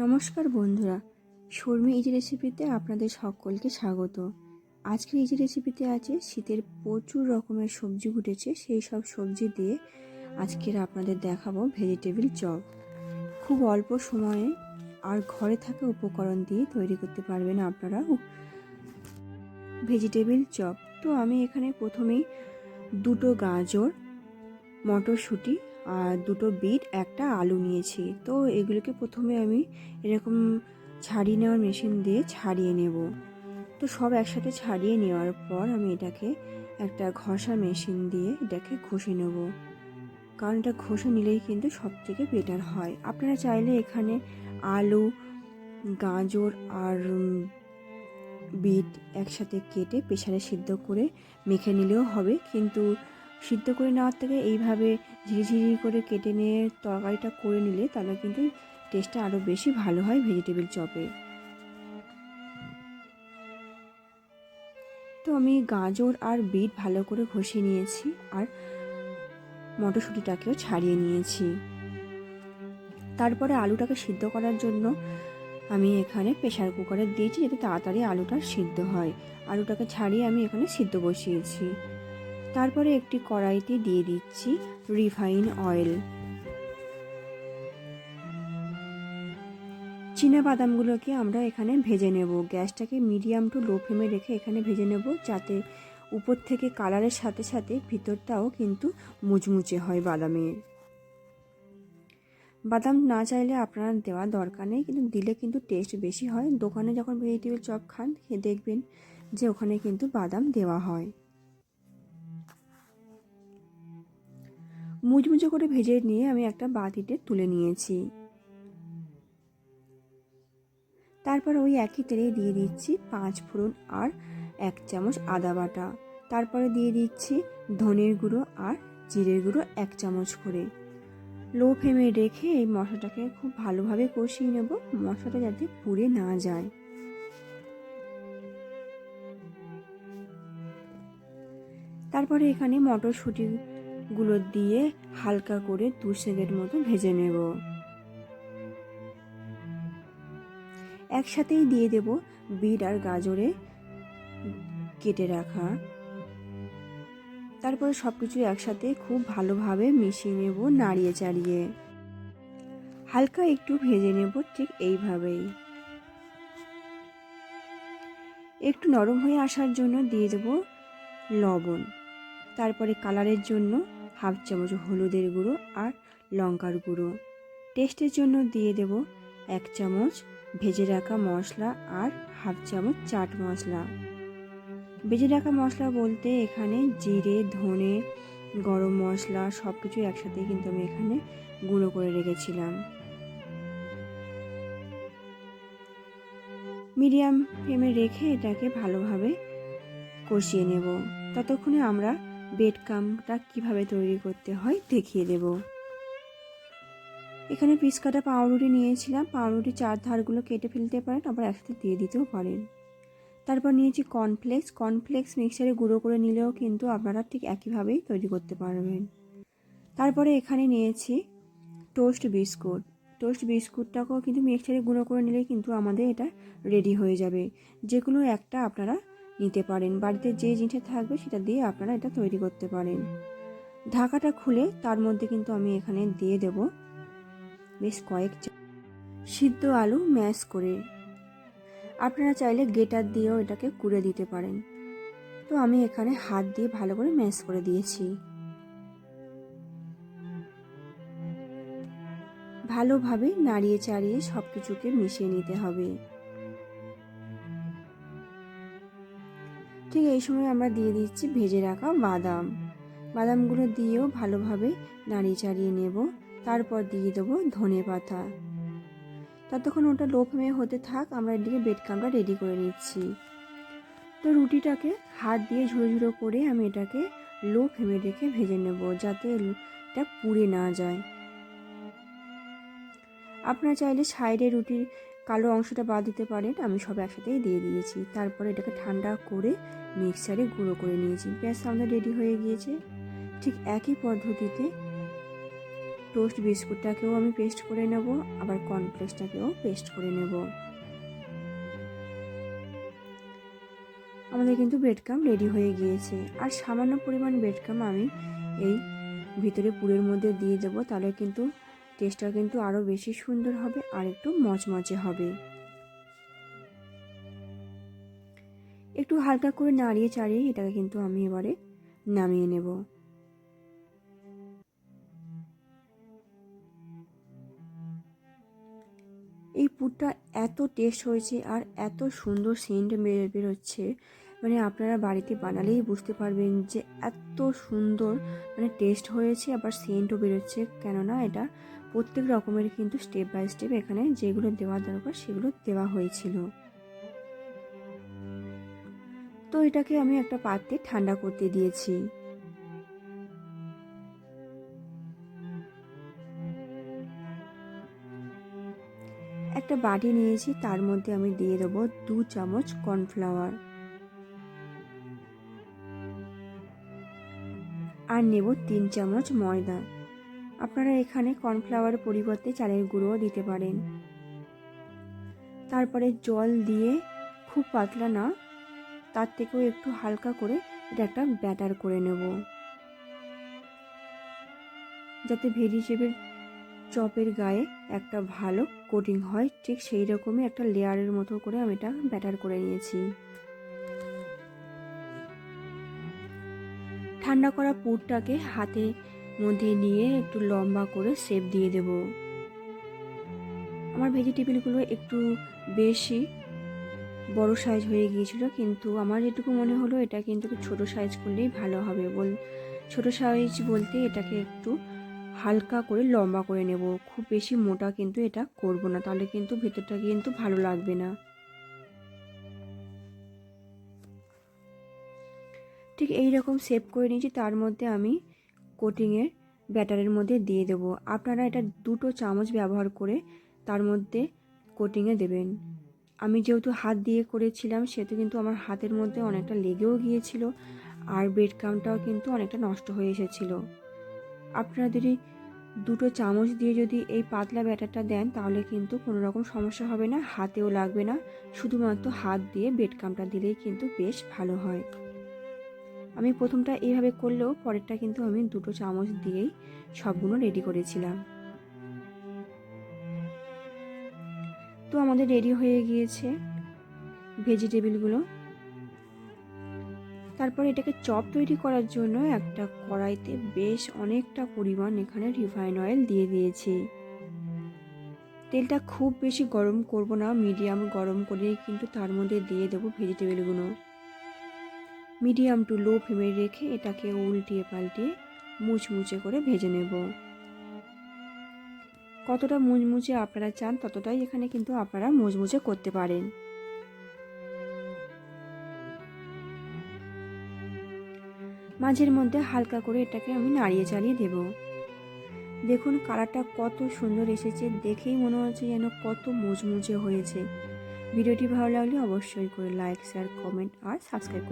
নমস্কার বন্ধুরা, শর্মি ইজি রেসিপিতে আপনাদের সকলকে স্বাগত। আজকের ইজি রেসিপিতে আছে শীতের প্রচুর রকমের সবজি উঠেছে সেই সব সবজি দিয়ে আজকের আপনাদের দেখাবো ভেজিটেবিল চপ। খুব অল্প সময়ে আর ঘরে থাকা উপকরণ দিয়ে তৈরি করতে পারবেন আপনারা ভেজিটেবিল চপ। তো আমি এখানে প্রথমেই দুটো গাজর, মটরশুঁটি দুটো বিট একটা আলু নিয়েছি। তো এগুলোকে প্রথমে আমি এরকম ছাড়িয়ে নেওয়ার মেশিন দিয়ে ছাড়িয়ে নেব। তো সব একসাথে ছাড়িয়ে নেওয়ার পর আমি এটাকে একটা ঘষা মেশিন দিয়ে এটাকে ঘষে নেব। কারণ এটা ঘষে নিলেই কিন্তু সব থেকে বেটার হয়। আপনারা চাইলে এখানে আলু, গাজর আর বিট একসাথে কেটে প্রেশারে সিদ্ধ করে মেখে নিলেও হবে। কিন্তু সিদ্ধ করে নেওয়ার থেকে এইভাবে ঝিরিঝিরি করে কেটে নিয়ে তরকারিটা করে নিলে তাহলে কিন্তু টেস্টটা আরও বেশি ভালো হয় ভেজিটেবিল চপে। তো আমি গাজর আর বিট ভালো করে ঘষে নিয়েছি আর মটরশুঁটিটাকেও ছাড়িয়ে নিয়েছি। তারপরে আলুটাকে সিদ্ধ করার জন্য আমি এখানে প্রেশার কুকারে দিয়েছি যাতে তাড়াতাড়ি আলুটা সিদ্ধ হয়। আলুটাকে ছাড়িয়ে আমি এখানে সিদ্ধ বসিয়েছি। তারপরে একটি কড়াইতে দিয়ে দিচ্ছি রিফাইন অয়েল। চীনা বাদামগুলোকে আমরা এখানে ভেজে নেব। গ্যাসটাকে মিডিয়াম টু লো ফ্লেমে রেখে এখানে ভেজে নেব যাতে উপর থেকে কালারের সাথে সাথে ভিতরটাও কিন্তু মুচমুচে হয় বাদামের বাদাম না চাইলে আপনারা দেওয়া দরকার নেই, কিন্তু দিলে কিন্তু টেস্ট বেশি হয়। দোকানে যখন ভেজিটেবল চপ খান, দেখবেন যে ওখানে কিন্তু বাদাম দেওয়া হয়। মুচমুচে করে ভেজে নিয়ে আমি একটা বাটিতে তুলে নিয়েছি। তারপর ওই একই তেলে দিয়ে দিচ্ছি পাঁচ ফোড়ন আর এক চামচ আদা বাটা। তারপরে দিয়ে দিচ্ছি ধনের গুঁড়ো আর জিরের গুঁড়ো এক চামচ করে। লো ফ্লেমে রেখে এই মশলাটাকে খুব ভালোভাবে কষিয়ে নেব, মশলাটা যাতে পুড়ে না যায়। তারপরে এখানে মটরশুঁটি গুলো দিয়ে হালকা করে দু সেকেন্ড মতো ভেজে নেব। একসাথেই দিয়ে দেব বিট আর গাজরে কেটে রাখা। তারপরে সব কিছু একসাথে খুব ভালোভাবে মিশিয়ে নেব নাড়িয়ে চাড়িয়ে। হালকা একটু ভেজে নেব ঠিক এইভাবেই। একটু নরম হয়ে আসার জন্য দিয়ে দেব লবণ। তারপরে কালারের জন্য হাফ চামচ হলুদের গুঁড়ো আর লঙ্কার গুঁড়ো। টেস্টের জন্য দিয়ে দেব এক চামচ ভেজে রাখা মশলা আর হাফ চামচ চাট মশলা। ভেজে রাখা মশলা বলতে এখানে জিরে, ধনে, গরম মশলা সব কিছু একসাথে কিন্তু আমি এখানে গুঁড়ো করে রেখেছিলাম। মিডিয়াম ফ্লেমে রেখে এটাকে ভালোভাবে কষিয়ে নেব। ততক্ষণে আমরা বেড কামটা কীভাবে তৈরি করতে হয় দেখিয়ে দেব। এখানে পিস কাটা পাউরুটি নিয়েছিলাম। পাউরুটি চার ধারগুলো কেটে ফেলতে পারেন, আবার একসাথে দিয়ে দিতেও পারেন। তারপর নিয়েছি কর্নফ্লেক্স। কর্নফ্লেক্স মিক্সারে গুঁড়ো করে নিলেও কিন্তু আপনারা ঠিক একইভাবেই তৈরি করতে পারবেন। তারপরে এখানে নিয়েছি টোস্ট বিস্কুট। টোস্ট বিস্কুটটাকেও কিন্তু মিক্সারে গুঁড়ো করে নিলে কিন্তু আমাদের এটা রেডি হয়ে যাবে। যেগুলো একটা আপনারা নিতে পারেন। বাড়িতে যে জিনিসটা থাকবে সেটা দিয়ে আপনারা এটা তৈরি করতে পারেন। ঢাকাটা খুলে তার মধ্যে কিন্তু আমি এখানে দিয়ে দেব বেশ কয়েক সিদ্ধ আলু ম্যাশ করে। আপনারা চাইলে গেটার দিয়েও এটাকে কুড়ে দিতে পারেন। তো আমি এখানে হাত দিয়ে ভালো করে ম্যাশ করে দিয়েছি। ভালোভাবে নাড়িয়ে চাড়িয়ে সব কিছুকে মিশিয়ে নিতে হবে। ঠিক এই সময় আমরা দিয়ে দিচ্ছি ভেজে রাখা বাদাম। বাদামগুলো দিয়েও ভালোভাবে নাড়িয়ে চাড়িয়ে নেব। তারপর দিয়ে দেবো ধনে পাতা। ততক্ষণ ওটা লো ফ্লেমে হতে থাক, আমরা এদিকে বেডকামটা রেডি করে নিচ্ছি। তো রুটিটাকে হাত দিয়ে ঝুড়ো ঝুড়ো করে আমি এটাকে লো ফ্লেমে রেখে ভেজে নেব যাতে এটা পুড়ে না যায়। আপনারা চাইলে সাইডে রুটির কালো অংশটা বাদ দিতে পারেন, আমি সব একসাথেই দিয়ে দিয়েছি। তারপরে এটাকে ঠান্ডা করে মিক্সারে গুঁড়ো করে নিয়েছি। ব্যাস, আমাদের রেডি হয়ে গিয়েছে। ঠিক একই পদ্ধতিতে টোস্ট বিস্কুটটাকেও আমি পেস্ট করে নেব, আবার কর্নফ্লেক্সটাকেও পেস্ট করে নেব। আমাদের কিন্তু ব্রেডকাম রেডি হয়ে গিয়েছে। আর সামান্য পরিমাণ ব্রেডকাম আমি এই ভিতরে পুরের মধ্যে দিয়ে দেবো, তাহলে কিন্তু টেস্টটা কিন্তু আরও বেশি সুন্দর হবে আর একটু মচমচে হবে। একটু হালকা করে নাড়িয়ে চাড়িয়ে এটাকে কিন্তু আমি এবারে নামিয়ে নেব। এই পুরটা এত টেস্ট হয়েছে আর এত সুন্দর সেন্ট বেরোচ্ছে। মানে আপনারা বাড়িতে বানালেই বুঝতে পারবেন যে এত সুন্দর মানে টেস্ট হয়েছে, আবার সেন্টও বেরোচ্ছে। কেননা এটা প্রত্যেক রকমের কিন্তু স্টেপ বাই স্টেপ এখানে যেগুলো দেওয়া দরকার সেগুলো দেওয়া হয়েছিল। তো এটাকে আমি একটা পাত্রে ঠান্ডা করতে দিয়েছি। একটা বাটি নিয়েছি, তার মধ্যে আমি দিয়ে দেবো দু চামচ কর্নফ্লাওয়ার। আর নেব তিন চামচ ময়দা। আপনারা এখানে কর্নফ্লাওয়ার পরিবর্তে চালের গুঁড়োও দিতে পারেন। তারপরে জল দিয়ে খুব পাতলা না, তার থেকেও একটু হালকা করে এটা একটা ব্যাটার করে নেব। যাতে ভেজিটেবিল চপের গায়ে একটা ভালো কোটিং হয়, ঠিক সেই রকমই একটা লেয়ারের মতো করে আমি এটা ব্যাটার করে নিয়েছি। ঠান্ডা করা পুরটাকে হাতে মধ্যে নিয়ে একটু লম্বা করে শেপ দিয়ে দেব। আমার ভেজিটেবিলগুলো একটু বেশি, বড় সাইজ হয়ে গিয়েছিল, কিন্তু আমার যেটুকু মনে হলো এটা কিন্তু ছোট সাইজ করলেই ভালো হবে। বল, ছোট সাইজ বলতে এটাকে একটু হালকা করে লম্বা করে নেব। খুব বেশি মোটা কিন্তু এটা করব না, তাহলে কিন্তু ভেতরটা কিন্তু ভালো লাগবে না। ঠিক এই রকম সেভ করে নিয়েছি, তার মধ্যে আমি কোটিংয়ের ব্যাটারের মধ্যে দিয়ে দেবো। আপনারা এটা দুটো চামচ ব্যবহার করে তার মধ্যে কোটিংয়ে দেবেন। আমি যেহেতু হাত দিয়ে করেছিলাম, সেহেতু কিন্তু আমার হাতের মধ্যে অনেকটা লেগেও গিয়েছিল আর ব্রেড কামটাও কিন্তু অনেকটা নষ্ট হয়ে এসেছিল। আপনারা যদি দুটো চামচ দিয়ে যদি এই পাতলা ব্যাটারটা দেন, তাহলে কিন্তু কোনো রকম সমস্যা হবে না, হাতেও লাগবে না। শুধুমাত্র হাত দিয়ে বেড কামটা দিলেই কিন্তু বেশ ভালো হয়। আমি প্রথমটা এইভাবে করলেও পরেরটা কিন্তু আমি দুটো চামচ দিয়েই সবগুলো রেডি করেছিলাম। তো আমাদের রেডি হয়ে গিয়েছে ভেজিটেবিলগুলো। তারপর এটাকে চপ তৈরি করার জন্য একটা কড়াইতে বেশ অনেকটা পরিমাণ এখানে রিফাইন অয়েল দিয়ে দিয়েছি। তেলটা খুব বেশি গরম করব না, মিডিয়াম গরম করে কিন্তু তার মধ্যে দিয়ে দেবো ভেজিটেবিলগুলো। মিডিয়াম টু লো ফ্লেমে রেখে এটাকে উল্টিয়ে পাল্টিয়ে মুচমুচে করে ভেজে নেব। কতটা মুচমুচে আপনারা চান ততটাই এখানে কিন্তু আপনারা মুচমুচে করতে পারেন। মাঝের মধ্যে হালকা করে এটাকে আমি নাড়িয়ে চাড়িয়ে দেব। দেখুন কালারটা কত সুন্দর এসেছে, দেখেই মনে হচ্ছে যেন কত মুচমুচে হয়েছে। ভিডিওটি ভালো লাগলে অবশ্যই করে লাইক, শেয়ার, কমেন্ট আর সাবস্ক্রাইব করতে